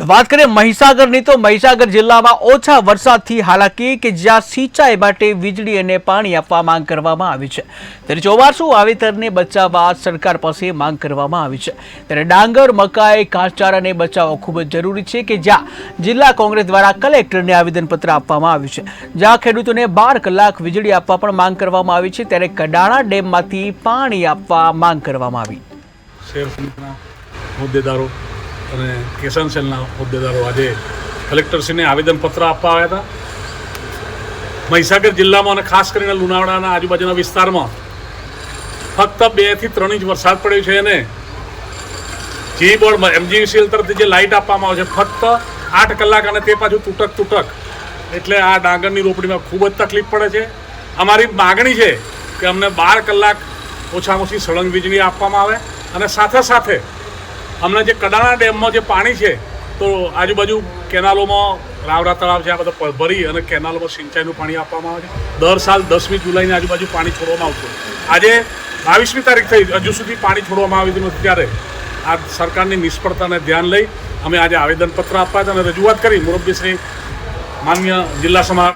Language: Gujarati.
તો વાત કરીએ મહીસાગરની, તો મહીસાગર જિલ્લામાં ઓછા વરસાદથી હાલાકી કે જ્યાં સિંચાઈ માટે વીજળી અને પાણી આપવા માંગ કરવામાં આવી છે. ત્યારે ચોમાસું વાવેતરને બચાવવા સરકાર પાસે માંગ કરવામાં આવી છે. ત્યારે ડાંગર, મકાઈ ઘાસચારાને બચાવવો ખૂબ જ જરૂરી છે કે જ્યાં જિલ્લા કોંગ્રેસ દ્વારા કલેક્ટરને આવેદનપત્ર આપવામાં આવ્યું છે. જ્યાં ખેડૂતોને બાર કલાક વીજળી આપવા પણ માંગ કરવામાં આવી છે, ત્યારે કડાણા ડેમમાંથી પાણી આપવા માંગ કરવામાં આવી. હોદ્દેદારો અને કિસાન સેલના હોદ્દેદારો આજે કલેક્ટરશ્રીને આવેદનપત્ર આપવા આવ્યા હતા. મહીસાગર જિલ્લામાં અને ખાસ કરીને લુણાવાડાના આજુબાજુના વિસ્તારમાં ફક્ત બેથી ત્રણ ઇંચ વરસાદ પડ્યો છે અને જી બોર્ડ એમજીવીસીએલ તરફથી જે લાઇટ આપવામાં આવે છે, ફક્ત આઠ કલાક અને તે પાછું તૂટક તૂટક. એટલે આ ડાંગરની રોપણીમાં ખૂબ જ તકલીફ પડે છે. અમારી માગણી છે કે અમને બાર કલાક ઓછામાં ઓછી સળંગ વીજળી આપવામાં આવે અને સાથે સાથે અમને જે કડાણા ડેમમાં જે પાણી છે, તો આજુબાજુ કેનાલોમાં રાવરા તળાવ છે, આ બધા ભરી અને કેનાલોમાં સિંચાઈનું પાણી આપવામાં આવે છે. દર સાલ દસમી જુલાઈની આજુબાજુ પાણી છોડવામાં આવતું આજે બાવીસમી તારીખ થઈ, હજુ સુધી પાણી છોડવામાં આવ્યું નથી, ત્યારે આ સરકારની નિષ્ફળતાને ધ્યાન લઈ અમે આજે આવેદનપત્ર આપવા હતા અને રજૂઆત કરી. મુરબ્બીશ્રી માન્ય જિલ્લા સમા